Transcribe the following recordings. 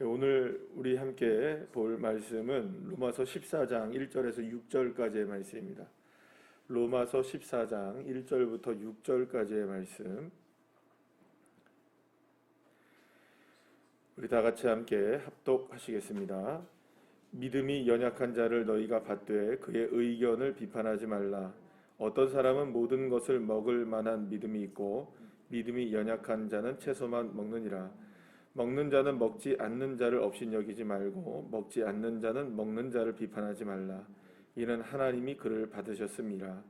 네, 오늘 우리 함께 볼 말씀은 로마서 14장 1절에서 6절까지의 말씀입니다. 로마서 14장 1절부터 6절까지의 말씀. 우리 다 같이 함께 합독하시겠습니다. 믿음이 연약한 자를 너희가 받되 그의 의견을 비판하지 말라. 어떤 사람은 모든 것을 먹을 만한 믿음이 있고 믿음이 연약한 자는 채소만 먹느니라. 먹는 자는 먹지 않는 자를 업신여기지 말고 먹지 않는 자는 먹는 자를 비판하지 말라. 이는 하나님이 그를 받으셨습니다.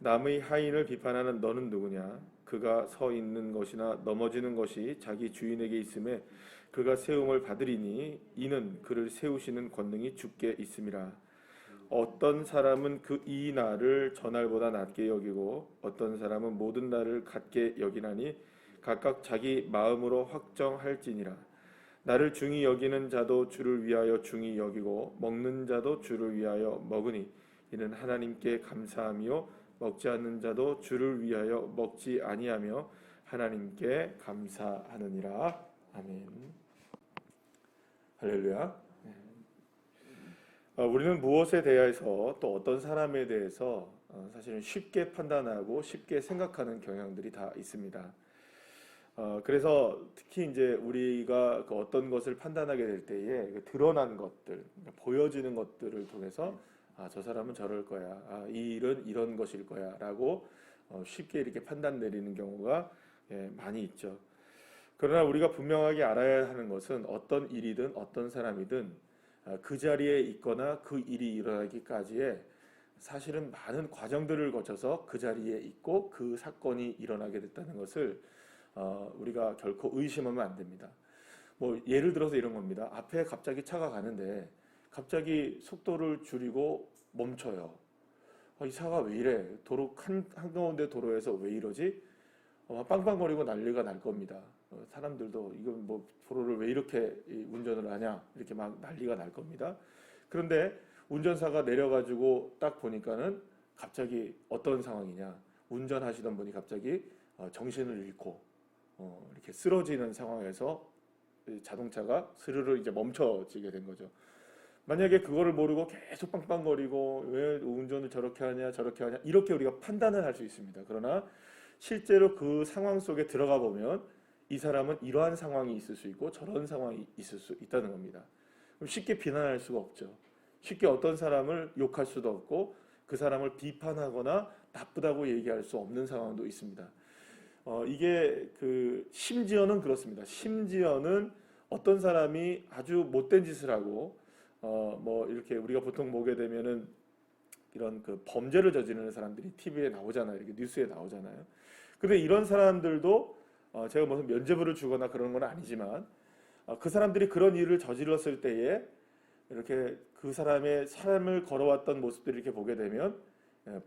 남의 하인을 비판하는 너는 누구냐? 그가 서 있는 것이나 넘어지는 것이 자기 주인에게 있음에 그가 세움을 받으리니 이는 그를 세우시는 권능이 주께 있음이라. 어떤 사람은 그 이 날을 저날보다 낮게 여기고 어떤 사람은 모든 날을 같게 여기나니 각각 자기 마음으로 확정할지니라. 나를 중히 여기는 자도 주를 위하여 중히 여기고 먹는 자도 주를 위하여 먹으니 이는 하나님께 감사하며 먹지 않는 자도 주를 위하여 먹지 아니하며 하나님께 감사하느니라. 아멘. 할렐루야. 어, 우리는 무엇에 대해서 또 어떤 사람에 대해서 어, 사실은 쉽게 판단하고 쉽게 생각하는 경향들이 다 있습니다. 어, 그래서 특히 이제 우리가 그 어떤 것을 판단하게 될 때에 그 드러난 것들, 그러니까 보여지는 것들을 통해서 아, 저 사람은 저럴 거야. 아, 이 일은 이런 것일 거야. 라고 어, 쉽게 이렇게 판단 내리는 경우가 예, 많이 있죠. 그러나 우리가 분명하게 알아야 하는 것은 어떤 일이든 어떤 사람이든 아, 그 자리에 있거나 그 일이 일어나기까지의 사실은 많은 과정들을 거쳐서 그 자리에 있고 그 사건이 일어나게 됐다는 것을 어, 우리가 결코 의심하면 안 됩니다. 뭐 예를 들어서 이런 겁니다. 앞에 갑자기 차가 가는데 갑자기 속도를 줄이고 멈춰요. 어, 이 차가 왜 이래? 도로 한 한가운데 도로에서 왜 이러지? 어, 빵빵거리고 난리가 날 겁니다. 어, 사람들도 이건 뭐 도로를 왜 이렇게 이 운전을 하냐 이렇게 막 난리가 날 겁니다. 그런데 운전사가 내려가지고 딱 보니까는 갑자기 어떤 상황이냐? 운전하시던 분이 갑자기 어, 정신을 잃고 어, 이렇게 쓰러지는 상황에서 이 자동차가 스르르 이제 멈춰지게 된 거죠. 만약에 그거를 모르고 계속 빵빵거리고 왜 운전을 저렇게 하냐 저렇게 하냐 이렇게 우리가 판단을 할 수 있습니다. 그러나 실제로 그 상황 속에 들어가 보면 이 사람은 이러한 상황이 있을 수 있고 저런 상황이 있을 수 있다는 겁니다. 그럼 쉽게 비난할 수가 없죠. 쉽게 어떤 사람을 욕할 수도 없고 그 사람을 비판하거나 나쁘다고 얘기할 수 없는 상황도 있습니다. 어, 이게 그 심지어는 그렇습니다. 심지어는 어떤 사람이 아주 못된 짓을 하고 어, 뭐 이렇게 우리가 보통 보게 되면은 이런 그 범죄를 저지르는 사람들이 TV에 나오잖아요. 이렇게 뉴스에 나오잖아요. 근데 이런 사람들도 어, 제가 무슨 면죄부를 주거나 그런 건 아니지만 어, 그 사람들이 그런 일을 저질렀을 때에 이렇게 그 사람의 삶을 걸어왔던 모습들을 이렇게 보게 되면 예,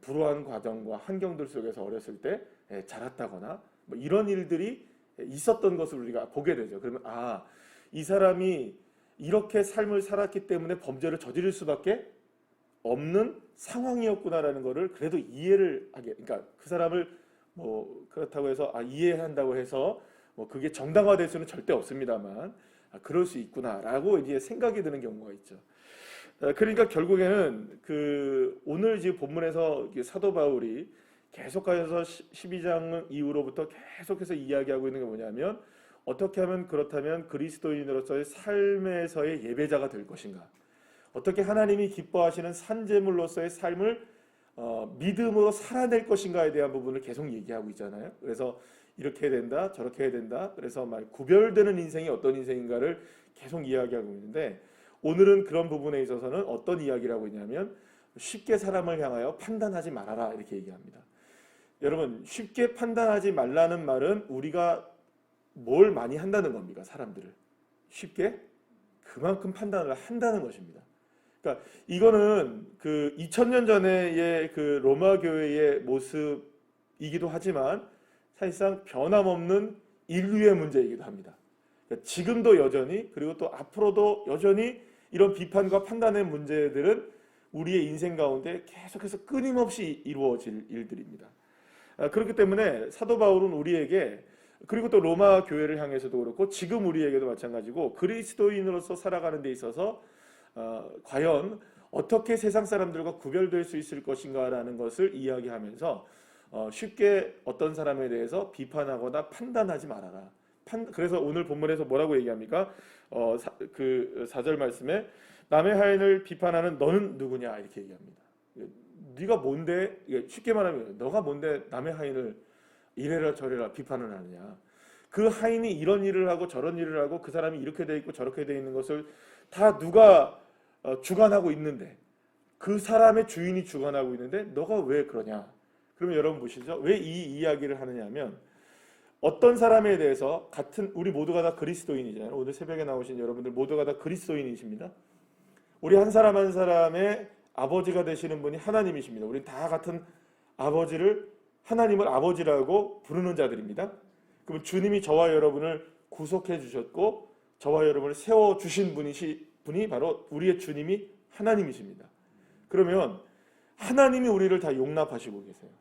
불우한 과정과 환경들 속에서 어렸을 때 예, 자랐다거나 뭐 이런 일들이 있었던 것을 우리가 보게 되죠. 그러면 아, 이 사람이 이렇게 삶을 살았기 때문에 범죄를 저지를 수밖에 없는 상황이었구나라는 것을 그래도 이해를 하게 그러니까 그 사람을 뭐 그렇다고 해서 아, 이해한다고 해서 뭐 그게 정당화될 수는 절대 없습니다만 아, 그럴 수 있구나라고 이제 생각이 드는 경우가 있죠. 아, 그러니까 결국에는 그 오늘 지금 본문에서 사도 바울이 계속하여서 12장 이후로부터 계속해서 이야기하고 있는 게 뭐냐면 어떻게 하면 그렇다면 그리스도인으로서의 삶에서의 예배자가 될 것인가? 어떻게 하나님이 기뻐하시는 산재물로서의 삶을 어, 믿음으로 살아낼 것인가에 대한 부분을 계속 얘기하고 있잖아요. 그래서 이렇게 해야 된다, 저렇게 해야 된다. 그래서 말 구별되는 인생이 어떤 인생인가를 계속 이야기하고 있는데 오늘은 그런 부분에 있어서는 어떤 이야기를 하고 있냐면 쉽게 사람을 향하여 판단하지 말아라 이렇게 얘기합니다. 여러분 쉽게 판단하지 말라는 말은 우리가 뭘 많이 한다는 겁니까? 사람들을 쉽게 그만큼 판단을 한다는 것입니다. 그러니까 이거는 그 2000년 전의 그 로마 교회의 모습이기도 하지만 사실상 변함없는 인류의 문제이기도 합니다. 그러니까 지금도 여전히 그리고 또 앞으로도 여전히 이런 비판과 판단의 문제들은 우리의 인생 가운데 계속해서 끊임없이 이루어질 일들입니다. 아, 그렇기 때문에 사도 바울은 우리에게 그리고 또 로마 교회를 향해서도 그렇고 지금 우리에게도 마찬가지고 그리스도인으로서 살아가는 데 있어서 어, 과연 어떻게 세상 사람들과 구별될 수 있을 것인가라는 것을 이야기하면서 어, 쉽게 어떤 사람에 대해서 비판하거나 판단하지 말아라. 판, 그래서 오늘 본문에서 뭐라고 얘기합니까? 어, 사, 그 4절 말씀에 남의 하인을 비판하는 너는 누구냐 이렇게 얘기합니다. 네가 뭔데 쉽게 말하면 너가 뭔데 남의 하인을 이래라 저래라 비판을 하느냐. 그 하인이 이런 일을 하고 저런 일을 하고 그 사람이 이렇게 돼 있고 저렇게 돼 있는 것을 다 누가 어, 주관하고 있는데 그 사람의 주인이 주관하고 있는데 너가 왜 그러냐? 그러면 여러분 보시죠. 왜 이 이야기를 하느냐면 어떤 사람에 대해서 같은 우리 모두가 다 그리스도인이잖아요. 오늘 새벽에 나오신 여러분들 모두가 다 그리스도인이십니다. 우리 한 사람 한 사람의 아버지가 되시는 분이 하나님이십니다. 우리 다 같은 아버지를 하나님을 아버지라고 부르는 자들입니다. 그럼 주님이 저와 여러분을 구속해 주셨고 저와 여러분을 세워 주신 분이시 분이 바로 우리의 주님이 하나님이십니다. 그러면 하나님이 우리를 다 용납하시고 계세요.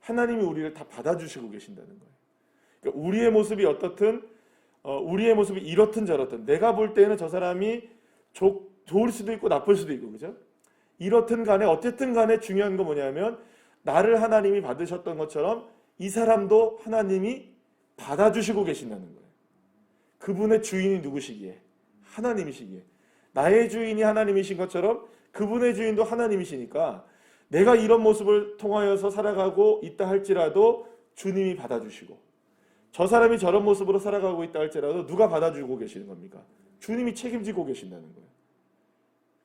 하나님이 우리를 다 받아주시고 계신다는 거예요. 그러니까 우리의 모습이 어떻든 어, 우리의 모습이 이렇든 저렇든 내가 볼 때는 저 사람이 좋, 좋을 수도 있고 나쁠 수도 있고 그죠? 이렇든 간에 어쨌든 간에 중요한 건 뭐냐면 나를 하나님이 받으셨던 것처럼 이 사람도 하나님이 받아주시고 계신다는 거예요. 그분의 주인이 누구시기에? 하나님이시기에. 나의 주인이 하나님이신 것처럼 그분의 주인도 하나님이시니까 내가 이런 모습을 통하여서 살아가고 있다 할지라도 주님이 받아주시고 저 사람이 저런 모습으로 살아가고 있다 할지라도 누가 받아주고 계시는 겁니까? 주님이 책임지고 계신다는 거예요.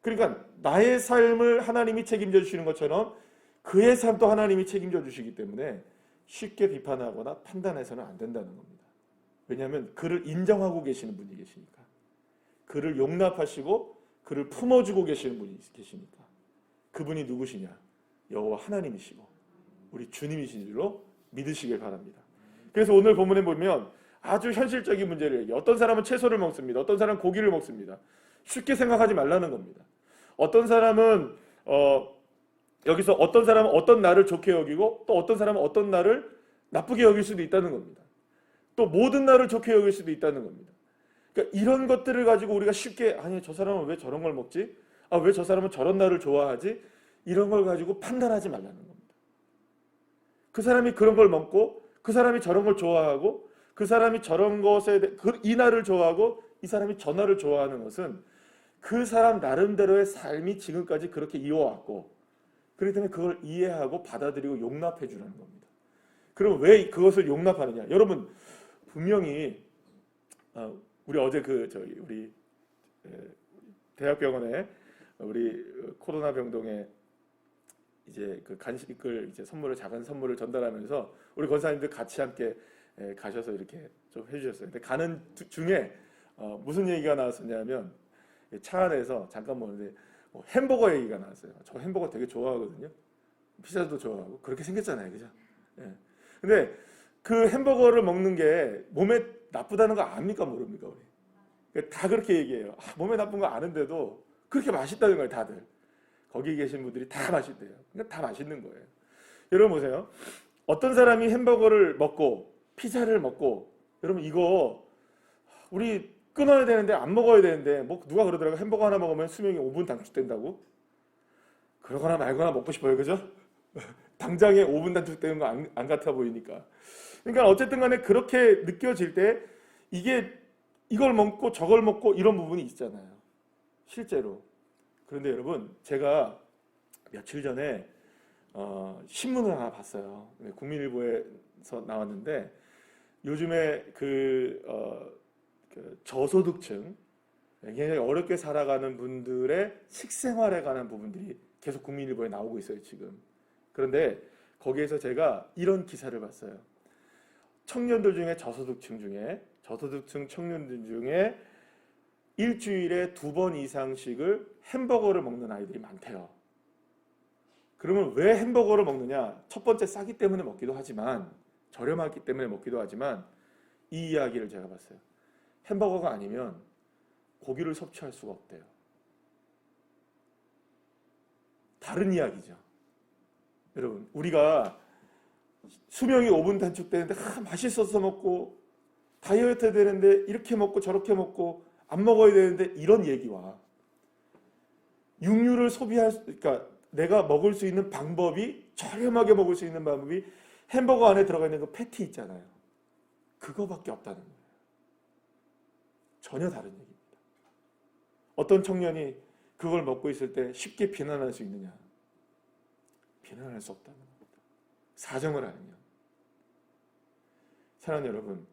그러니까 나의 삶을 하나님이 책임져 주시는 것처럼 그의 삶도 하나님이 책임져 주시기 때문에 쉽게 비판하거나 판단해서는 안 된다는 겁니다. 왜냐하면 그를 인정하고 계시는 분이 계시니까. 그를 용납하시고 그를 품어주고 계시는 분이 계시니까. 그분이 누구시냐? 여호와 하나님이시고 우리 주님이신 줄로 믿으시길 바랍니다. 그래서 오늘 본문에 보면 아주 현실적인 문제를 얘기해요. 어떤 사람은 채소를 먹습니다. 어떤 사람은 고기를 먹습니다. 쉽게 생각하지 말라는 겁니다. 어떤 사람은 어, 여기서 어떤 사람은 어떤 날을 좋게 여기고 또 어떤 사람은 어떤 날을 나쁘게 여길 수도 있다는 겁니다. 또 모든 날을 좋게 여길 수도 있다는 겁니다. 그러니까 이런 것들을 가지고 우리가 쉽게 아니 저 사람은 왜 저런 걸 먹지? 아 왜 저 사람은 저런 날을 좋아하지? 이런 걸 가지고 판단하지 말라는 겁니다. 그 사람이 그런 걸 먹고 그 사람이 저런 걸 좋아하고 그 사람이 저런 것에 대- 그- 이 날을 좋아하고 이 사람이 저 날을 좋아하는 것은 그 사람 나름대로의 삶이 지금까지 그렇게 이어왔고 그렇기 때문에 그걸 이해하고 받아들이고 용납해 주라는 겁니다. 그럼 왜 그것을 용납하느냐? 여러분 분명히 어, 우리 어제 그 저희 우리 에, 대학병원에 우리 코로나 병동에 이제 그 간식을 이제 선물을 작은 선물을 전달하면서 우리 권사님들 같이 함께 에, 가셔서 이렇게 좀 해주셨어요. 근데 가는 두- 중에 어, 무슨 얘기가 나왔었냐면 차 안에서 잠깐 보는데 뭐 햄버거 얘기가 나왔어요. 저 햄버거 되게 좋아하거든요. 피자도 좋아하고 그렇게 생겼잖아요, 그죠? 예. 근데 그 햄버거를 먹는 게 몸에 나쁘다는 거 압니까 모릅니까 우리? 그러니까 다 그렇게 얘기해요. 아, 몸에 나쁜 거 아는데도 그렇게 맛있다는 거예요, 다들. 거기 계신 분들이 다 맛있대요. 그러니까 다 맛있는 거예요. 여러분 보세요. 어떤 사람이 햄버거를 먹고 피자를 먹고 여러분 이거 우리 끊어야 되는데 안 먹어야 되는데 뭐 누가 그러더라고 햄버거 하나 먹으면 수명이 5분 단축된다고? 그러거나 말거나 먹고 싶어요, 그죠? 당장에 5분 단축되는 거안 안 같아 보이니까. 그러니까 어쨌든 간에 그렇게 느껴질 때 이게 이걸 먹고 저걸 먹고 이런 부분이 있잖아요. 실제로. 그런데 여러분, 제가 며칠 전에 어, 신문을 하나 봤어요. 네, 국민일보에서 나왔는데 요즘에 그, 어, 그 저소득층 굉장히 어렵게 살아가는 분들의 식생활에 관한 부분들이 계속 국민일보에 나오고 있어요 지금. 그런데 거기에서 제가 이런 기사를 봤어요. 청년들 중에 저소득층 중에 저소득층 청년들 중에 일주일에 두 번 이상씩을 햄버거를 먹는 아이들이 많대요. 그러면 왜 햄버거를 먹느냐? 첫 번째 싸기 때문에 먹기도 하지만 저렴하기 때문에 먹기도 하지만 이 이야기를 제가 봤어요. 햄버거가 아니면 고기를 섭취할 수가 없대요. 다른 이야기죠. 여러분, 우리가 수명이 5분 단축되는데 아, 맛있어서 먹고 다이어트 되는데 이렇게 먹고 저렇게 먹고 안 먹어야 되는데 이런 얘기와 육류를 소비할 수, 그러니까 내가 먹을 수 있는 방법이 저렴하게 먹을 수 있는 방법이 햄버거 안에 들어가 있는 그 패티 있잖아요. 그거밖에 없다는 거예요. 전혀 다른 얘기입니다. 어떤 청년이 그걸 먹고 있을 때 쉽게 비난할 수 있느냐? 비난할 수 없다는 겁니다. 사정을 알면. 사랑하는 여러분,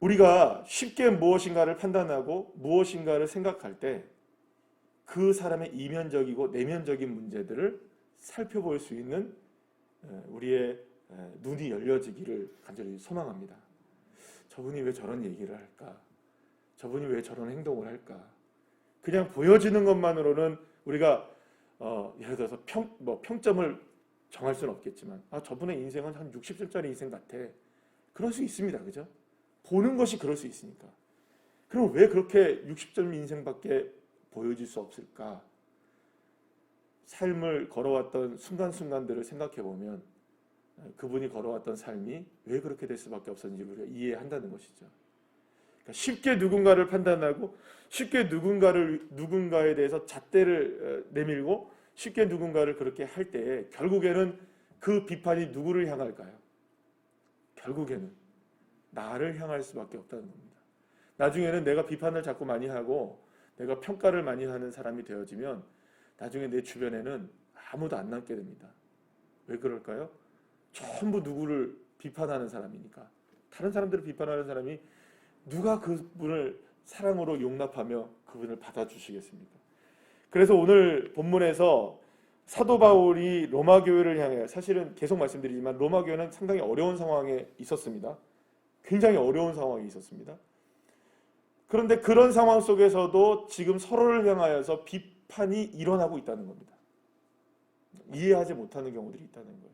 우리가 쉽게 무엇인가를 판단하고 무엇인가를 생각할 때 그 사람의 이면적이고 내면적인 문제들을 살펴볼 수 있는 에, 우리의 에, 눈이 열려지기를 간절히 소망합니다. 저분이 왜 저런 얘기를 할까? 저분이 왜 저런 행동을 할까? 그냥 보여지는 것만으로는 우리가 어, 예를 들어서 평, 뭐 평점을 정할 수는 없겠지만 아 저분의 인생은 한 60점짜리 인생 같아. 그럴 수 있습니다. 그죠? 보는 것이 그럴 수 있으니까. 그럼 왜 그렇게 60점 인생밖에 보여질 수 없을까? 삶을 걸어왔던 순간순간들을 생각해 보면 그분이 걸어왔던 삶이 왜 그렇게 될 수밖에 없었는지 우리가 이해한다는 것이죠. 그러니까 쉽게 누군가를 판단하고 쉽게 누군가를 누군가에 대해서 잣대를 어, 내밀고 쉽게 누군가를 그렇게 할때 결국에는 그 비판이 누구를 향할까요? 결국에는 나를 향할 수밖에 없다는 겁니다. 나중에는 내가 비판을 자꾸 많이 하고 내가 평가를 많이 하는 사람이 되어지면 나중에 내 주변에는 아무도 안 남게 됩니다. 왜 그럴까요? 전부 누구를 비판하는 사람이니까. 다른 사람들을 비판하는 사람이 누가 그분을 사랑으로 용납하며 그분을 받아주시겠습니까? 그래서 오늘 본문에서 사도 바울이 로마 교회를 향해 사실은 계속 말씀드리지만 로마 교회는 상당히 어려운 상황에 있었습니다. 굉장히 어려운 상황이 있었습니다. 그런데 그런 상황 속에서도 지금 서로를 향하여서 비판이 일어나고 있다는 겁니다. 이해하지 못하는 경우들이 있다는 거예요.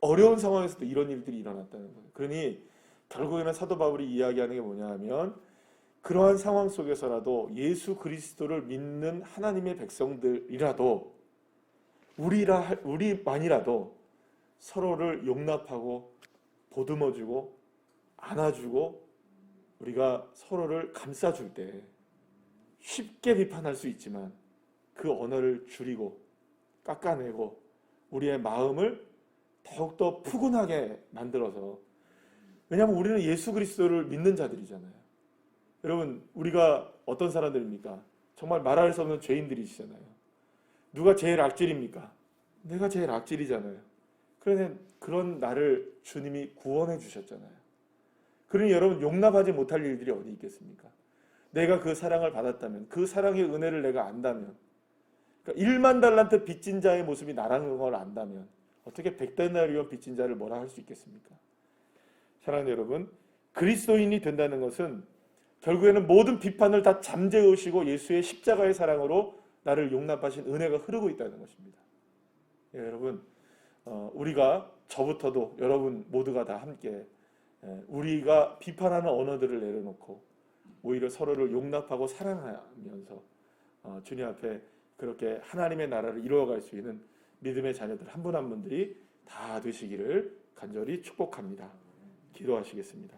어려운 상황에서도 이런 일들이 일어났다는 거예요. 그러니 결국에는 사도 바울이 이야기하는 게 뭐냐 하면 그러한 상황 속에서라도 예수 그리스도를 믿는 하나님의 백성들이라도 우리라 우리만이라도 서로를 용납하고 보듬어주고 안아주고 우리가 서로를 감싸줄 때 쉽게 비판할 수 있지만 그 언어를 줄이고 깎아내고 우리의 마음을 더욱더 푸근하게 만들어서 왜냐하면 우리는 예수 그리스도를 믿는 자들이잖아요. 여러분 우리가 어떤 사람들입니까? 정말 말할 수 없는 죄인들이시잖아요. 누가 제일 악질입니까? 내가 제일 악질이잖아요. 그런데 그런 나를 주님이 구원해 주셨잖아요. 그러니 여러분 용납하지 못할 일들이 어디 있겠습니까? 내가 그 사랑을 받았다면 그 사랑의 은혜를 내가 안다면 그러니까 1만 달란트 빚진 자의 모습이 나라는 걸 안다면 어떻게 백달나리온 빚진 자를 뭐라 할 수 있겠습니까? 사랑하는 여러분 그리스도인이 된다는 것은 결국에는 모든 비판을 다 잠재우시고 예수의 십자가의 사랑으로 나를 용납하신 은혜가 흐르고 있다는 것입니다. 예, 여러분 어, 우리가 저부터도 여러분 모두가 다 함께 예, 우리가 비판하는 언어들을 내려놓고 오히려 서로를 용납하고 사랑하면서 어, 주님 앞에 그렇게 하나님의 나라를 이루어갈 수 있는 믿음의 자녀들 한 분한 분들이 다 되시기를 간절히 축복합니다. 기도하시겠습니다.